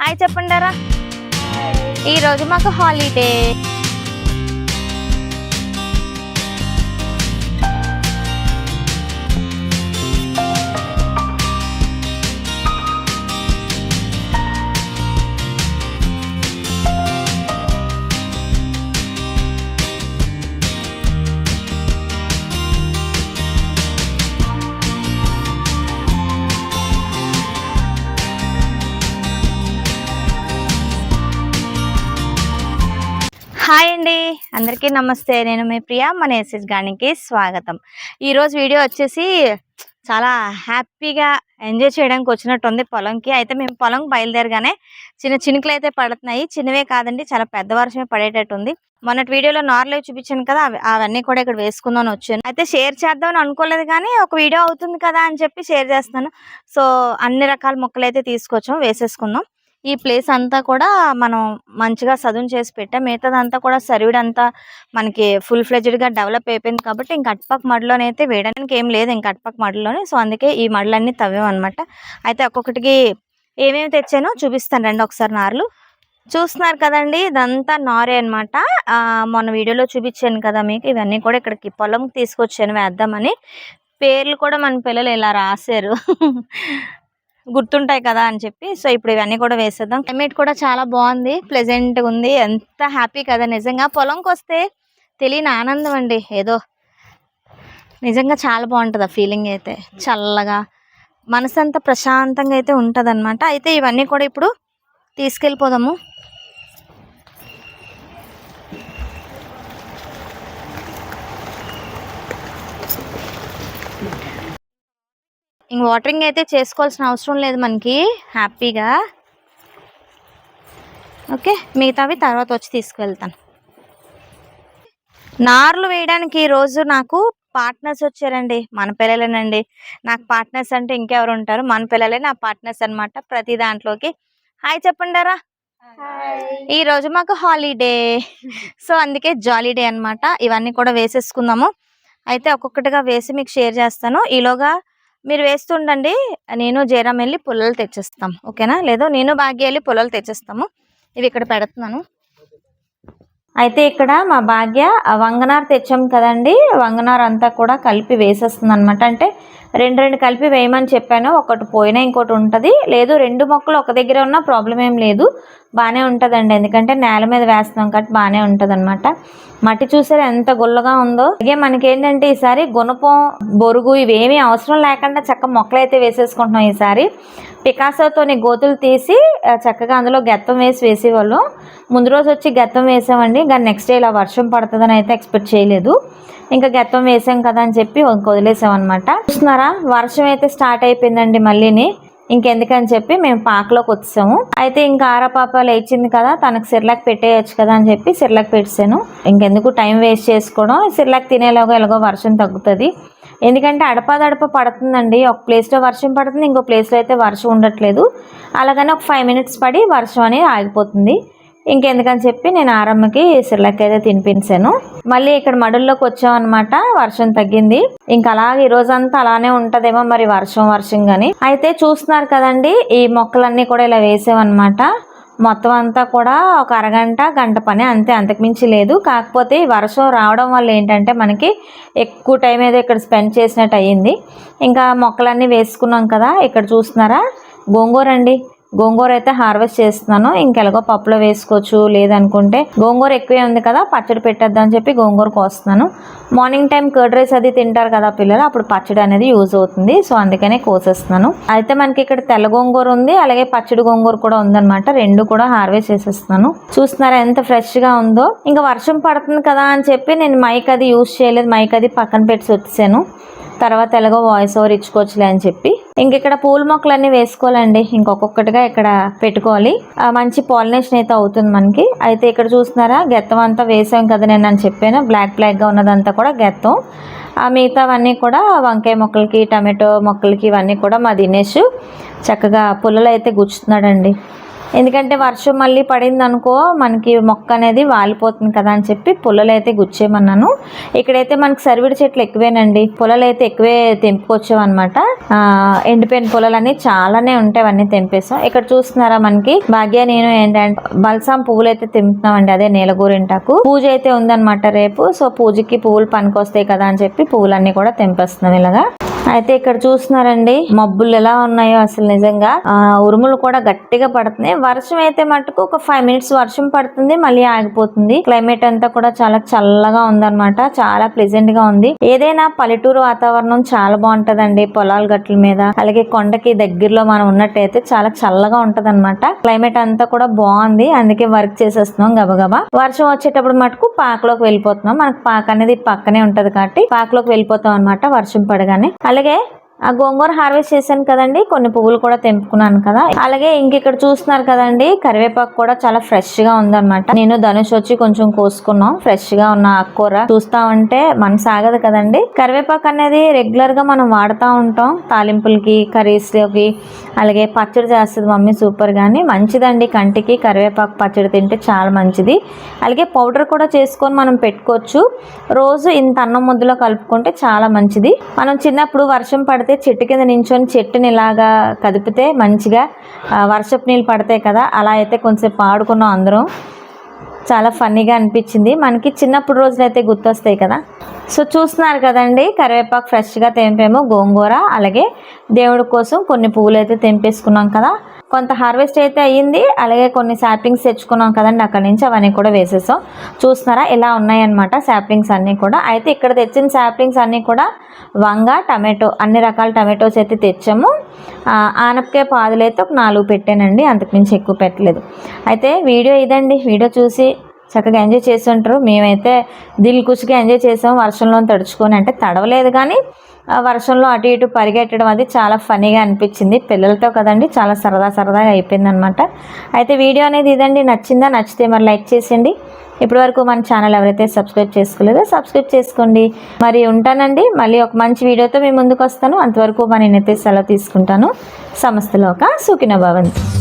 Hi చెప్పండారా? ఈరోజు మాకు holiday hi అండి. అందరికీ నమస్తే. నేను మీ ప్రియా. మన ఎస్ఎస్ గానికి స్వాగతం. ఈరోజు వీడియో వచ్చేసి చాలా హ్యాపీగా ఎంజాయ్ చేయడానికి వచ్చినట్టు ఉంది పొలంకి. అయితే మేము పొలం బయలుదేరగానే చిన్న చినుకులు అయితే పడుతున్నాయి. చిన్నవే కాదండి చాలా పెద్ద వర్షమే పడేటట్టు ఉంది మొన్నటి వీడియోలో నార్లు చూపించాను కదా అవి అవన్నీ కూడా ఇక్కడ వేసుకుందాం వచ్చాను. అయితే షేర్ చేద్దామని అనుకోలేదు కానీ ఒక వీడియో అవుతుంది కదా అని చెప్పి షేర్ చేస్తాను సో అన్ని రకాల మొక్కలు అయితే తీసుకొచ్చాం వేసేసుకుందాం. ఈ ప్లేస్ అంతా కూడా మనం మంచిగా సదును చేసి పెట్టాం. మిగతాదంతా కూడా సర్వీడ్ అంతా మనకి ఫుల్గా డెవలప్ అయిపోయింది కాబట్టి ఇంక అటుపక్క మడిలోనైతే వేయడానికి ఏం లేదు. ఇంక అటుపక్క మడిలోనే. సో అందుకే ఈ మడులన్నీ తవ్వామన్నమాట అయితే ఒక్కొక్కటికి ఏమేమి తెచ్చానో చూపిస్తాను. రండి ఒకసారి నార్లు. చూస్తున్నారు కదండి ఇదంతా నారే అనమాట మొన్న వీడియోలో చూపించాను కదా మీకు. ఇవన్నీ కూడా ఇక్కడికి పొలం తీసుకొచ్చాను వేద్దామని. పేర్లు కూడా మన పిల్లలు ఇలా రాశారు. గుర్తుంటాయి కదా అని చెప్పి. సో ఇప్పుడు ఇవన్నీ కూడా వేసేద్దాం. క్లైమేట్ కూడా చాలా బాగుంది. ప్లెజెంట్గా ఉంది. ఎంత హ్యాపీ కదా. నిజంగా పొలంకి వస్తే తెలియని ఆనందం అండి. ఏదో నిజంగా చాలా బాగుంటుంది ఆ ఫీలింగ్ అయితే. చల్లగా మనసు అంతా ప్రశాంతంగా అయితే ఉంటుంది అయితే ఇవన్నీ కూడా ఇప్పుడు తీసుకెళ్ళిపోదాము. ఇంక వాటరింగ్ అయితే చేసుకోవాల్సిన అవసరం లేదు మనకి. హ్యాపీగా ఓకే మిగతావి తర్వాత వచ్చి తీసుకువెళ్తాను నార్లు వేయడానికి ఈరోజు నాకు పార్ట్నర్స్ వచ్చారండి మన పిల్లలేనండి. నాకు పార్ట్నర్స్ అంటే ఇంకెవరు ఉంటారు? మన పిల్లలే నా పార్ట్నర్స్ అనమాట ప్రతి దాంట్లోకి. హాయ్ చెప్పండారా ఈ రోజు మాకు హాలిడే సో అందుకే జాలీడే అన్నమాట. ఇవన్నీ కూడా వేసేసుకుందాము. అయితే ఒక్కొక్కటిగా వేసి మీకు షేర్ చేస్తాను. ఈలోగా మీరు వేస్తుండండి నేను జయరామ్ వెళ్ళి పుల్లలు తెచ్చిస్తాం. ఓకేనా? లేదో నేను భాగ్య వెళ్ళి పుల్లలు తెచ్చిస్తాము. ఇవి ఇక్కడ పెడుతున్నాను. అయితే ఇక్కడ మా భాగ్య వంగనార్ తెచ్చాం కదండి. వంగనార్ అంతా కూడా కలిపి వేసేస్తుంది అనమాట అంటే రెండు రెండు కలిపి వేయమని చెప్పాను. ఒకటి పోయినా ఇంకోటి ఉంటుంది. లేదు రెండు మొక్కలు ఒక దగ్గర ఉన్నా ప్రాబ్లం ఏం లేదు. బాగానే ఉంటుందండి. ఎందుకంటే నేల మీద వేస్తున్నాం కాబట్టి బాగానే ఉంటుంది అనమాట మట్టి చూసారు ఎంత గుల్లగా ఉందో. అలాగే మనకేంటంటే ఈసారి గుణపం బొరుగు ఇవేమీ అవసరం లేకుండా చక్క మొక్కలు అయితే వేసేసుకుంటున్నాం ఈసారి. పికాసోతోని గోతులు తీసి చక్కగా అందులో గెత్తం వేసి వేసేవాళ్ళం. ముందు రోజు వచ్చి గెత్తం వేసామండి. ఇంకా నెక్స్ట్ డే ఇలా వర్షం పడుతుందని అయితే ఎక్స్పెక్ట్ చేయలేదు. ఇంకా గెత్తం వేసాం కదా అని చెప్పి ఇంక వదిలేసాం అనమాట చూస్తున్నారా? వర్షం అయితే స్టార్ట్ అయిపోయిందండి మళ్ళీని. ఇంకెందుకని చెప్పి మేము పాకలోకి వచ్చాము. అయితే ఇంకా ఆరపాప లేచింది కదా తనకు సిర్లాక్ పెట్టేయచ్చు కదా అని చెప్పి సిర్లాక్ పెట్టాను ఇంకెందుకు టైం వేస్ట్ చేసుకోవడం. సిర్లాక్ తినేలాగా ఎలాగో వర్షం తగ్గుతుంది. ఎందుకంటే అడపాదడప పడుతుందండి. ఒక ప్లేస్లో వర్షం పడుతుంది ఇంకో ప్లేస్లో అయితే వర్షం ఉండట్లేదు. అలాగని ఒక ఫైవ్ మినిట్స్ పడి వర్షం అనేది ఆగిపోతుంది. ఇంకెందుకని చెప్పి నేను ఆరమ్మకి సిర్లకి అయితే తినిపించాను. మళ్ళీ ఇక్కడ మడుల్లోకి వచ్చామన్నమాట వర్షం తగ్గింది. ఇంకా అలాగే ఈ రోజంతా అలానే ఉంటదేమో మరి వర్షం వర్షం గాని. అయితే చూస్తున్నారు కదండి ఈ మొక్కలన్నీ కూడా ఇలా వేసామన్నమాట. మొత్తం అంతా కూడా ఒక అరగంట గంట పని అంతే అంతకుమించి లేదు. కాకపోతే వర్షం రావడం వల్ల ఏంటంటే మనకి ఎక్కువ టైం ఏదో ఇక్కడ స్పెండ్ చేసినట్టు అయ్యింది. ఇంకా మొక్కలన్నీ వేసుకున్నాం కదా ఇక్కడ చూస్తున్నారా? గోంగూర అండి. గోంగూర అయితే హార్వెస్ట్ చేస్తున్నాను. ఇంకెలాగో పప్పులో వేసుకోవచ్చు. లేదనుకుంటే గోంగూర ఎక్కువే ఉంది కదా పచ్చడి పెట్టేద్దాం అని చెప్పి గోంగూర కోస్తున్నాను. మార్నింగ్ టైం కర్డ్ రైస్ అది తింటారు కదా పిల్లలు అప్పుడు పచ్చడి అనేది యూజ్ అవుతుంది. సో అందుకనే కోసేస్తున్నాను. అయితే మనకి ఇక్కడ తెల్ల గోంగూర ఉంది అలాగే పచ్చడి గోంగూర కూడా ఉందన్నమాట. రెండు కూడా హార్వెస్ట్ చేసేస్తున్నాను. చూస్తున్నారా ఎంత ఫ్రెష్గా ఉందో. ఇంకా వర్షం పడుతుంది కదా అని చెప్పి నేను మైక్ అది యూజ్ చేయలేదు. మైక్ అది పక్కన పెట్టి వచ్చాను తర్వాత ఎలాగో వాయిస్ ఓవర్ ఇచ్చుకోవచ్చులే అని చెప్పి. ఇంక ఇక్కడ పూల మొక్కలన్నీ వేసుకోవాలండి. ఇంకొక్కొక్కటిగా ఇక్కడ పెట్టుకోవాలి. మంచి పాలినేషన్ అయితే అవుతుంది మనకి. అయితే ఇక్కడ చూస్తున్నారా గెత్తం అంతా వేసాం కదా నేను అని చెప్పాను. బ్లాక్ బ్లాక్గా ఉన్నదంతా కూడా గెత్తం. ఆ మిగతావన్నీ కూడా వంకాయ మొక్కలకి టమాటో మొక్కలకి ఇవన్నీ కూడా మా దినేష్ చక్కగా పుల్లలు అయితే గుచ్చుతున్నాడండి. ఎందుకంటే వర్షం మళ్ళీ పడింది అనుకో మనకి మొక్క అనేది వాలిపోతుంది కదా అని చెప్పి పుల్లలు అయితే గుచ్చేయమన్నాను. ఇక్కడైతే మనకి సరివిడి చెట్లు ఎక్కువేనండి. పుల్లలు అయితే ఎక్కువే తెంపుకొచ్చామన్నమాట ఎండిపోయిన పుల్లలు చాలానే ఉంటాయి అవన్నీ తెంపేసాం ఇక్కడ చూస్తున్నారా మనకి? భాగ్య నేను ఏంటంటే బల్సాం పువ్వులు అయితే తెంపుతున్నామండి అదే నీలగూరింటాకు. పూజ అయితే ఉందన్నమాట రేపు. సో పూజకి పువ్వులు పనికొస్తాయి కదా అని చెప్పి పువ్వులన్నీ కూడా తెంపేస్తున్నాం ఇలాగా. అయితే ఇక్కడ చూస్తున్నారండి మబ్బులు ఎలా ఉన్నాయో అసలు నిజంగా. ఆ, ఉరుములు కూడా గట్టిగా పడుతున్నాయి. వర్షం అయితే మటుకు ఒక ఫైవ్ మినిట్స్ వర్షం పడుతుంది మళ్ళీ ఆగిపోతుంది. క్లైమేట్ అంతా కూడా చాలా చల్లగా ఉందన్నమాట చాలా ప్లెజెంట్గా ఉంది. ఏదైనా పల్లెటూరు వాతావరణం చాలా బాగుంటదండి పొలాల గట్ల మీద. అలాగే కొండకి దగ్గరలో మనం ఉన్నట్టయితే చాలా చల్లగా ఉంటది క్లైమేట్ అంతా కూడా బాగుంది అందుకే వర్క్ చేసేస్తున్నాం గబగబా. వర్షం వచ్చేటప్పుడు మటుకు పాకలోకి వెళ్ళిపోతున్నాం. మనకు పాక అనేది పక్కనే ఉంటది కాబట్టి పాకలోకి వెళ్ళిపోతాం అన్నమాట వర్షం పడగానే. అలాగే ఆ గోంగూర హార్వెస్ట్ చేశాను కదండి కొన్ని పువ్వులు కూడా తెంపుకున్నాను కదా. అలాగే ఇంకెక్కడ చూస్తున్నారు కదండి కరివేపాకు కూడా చాలా ఫ్రెష్గా ఉందన్నమాట. నేను ధనుష్ వచ్చి కొంచెం కోసుకున్నాం ఫ్రెష్గా ఉన్న ఆకుకూర. చూస్తా ఉంటే మన సాగదు కదండి. కరివేపాకు అనేది రెగ్యులర్గా మనం వాడుతూ ఉంటాం తాలింపులకి కర్రీస్లోకి అలాగే పచ్చడి చేస్తుంది మమ్మీ సూపర్ గాని. మంచిదండి కంటికి కరివేపాకు పచ్చడి తింటే చాలా మంచిది. అలాగే పౌడర్ కూడా చేసుకొని మనం పెట్టుకోవచ్చు. రోజు ఇంత అన్నం ముద్దలో కలుపుకుంటే చాలా మంచిది. మనం చిన్నప్పుడు వర్షం పడితే చెట్టు కింద నించొని చెట్టుని ఇలాగా కదిపితే మంచిగా వర్షపు నీళ్ళు పడతాయి కదా అలా అయితే కొంచెంసేపు ఆడుకున్నాం అందరం. చాలా ఫన్నీగా అనిపించింది. మనకి చిన్నప్పుడు రోజులు అయితే గుర్తొస్తాయి కదా. సో చూస్తున్నారు కదండి కరివేపాకు ఫ్రెష్గా తెంపాము గోంగూర అలాగే దేవుడి కోసం కొన్ని పువ్వులు అయితే తెంపేసుకున్నాం కదా. కొంత హార్వెస్ట్ అయితే అయ్యింది అలాగే కొన్ని శాప్లింగ్స్ తెచ్చుకున్నాం కదండి అక్కడ నుంచి అవన్నీ కూడా వేసేసాం. చూస్తున్నారా ఇలా ఉన్నాయన్నమాట శాప్లింగ్స్ అన్నీ కూడా. అయితే ఇక్కడ తెచ్చిన శాప్లింగ్స్ అన్నీ కూడా వంగ టమాటో అన్ని రకాల టమాటోస్ అయితే తెచ్చాము. ఆనపకాయ పాదులు అయితే ఒక నాలుగు పెట్టానండి అంతకుమించి ఎక్కువ పెట్టలేదు. అయితే వీడియో ఇదండి వీడియో చూసి చక్కగా ఎంజాయ్ చేసి ఉంటారు మేమైతే దిల్ కుషిగా ఎంజాయ్ చేసాం. వర్షంలో తడుచుకొని అంటే తడవలేదు కానీ ఆ వర్షంలో అటు ఇటు పరిగెట్టడం అది చాలా ఫనీగా అనిపించింది. పిల్లలతో కదండి చాలా సరదా సరదాగా అయిపోయింది అనమాట అయితే వీడియో అనేది ఇదండి. నచ్చిందా నచ్చితే మరి లైక్ చేసేయండి. ఇప్పటి వరకు మన ఛానల్ ఎవరైతే సబ్స్క్రైబ్ చేసుకోలేదో సబ్స్క్రైబ్ చేసుకోండి. మరి ఉంటానండి. మళ్ళీ ఒక మంచి వీడియోతో మేము ముందుకు వస్తాను. అంతవరకు మరి నేనైతే సెలవు తీసుకుంటాను. సమస్తలోక సుఖిన భవంతి.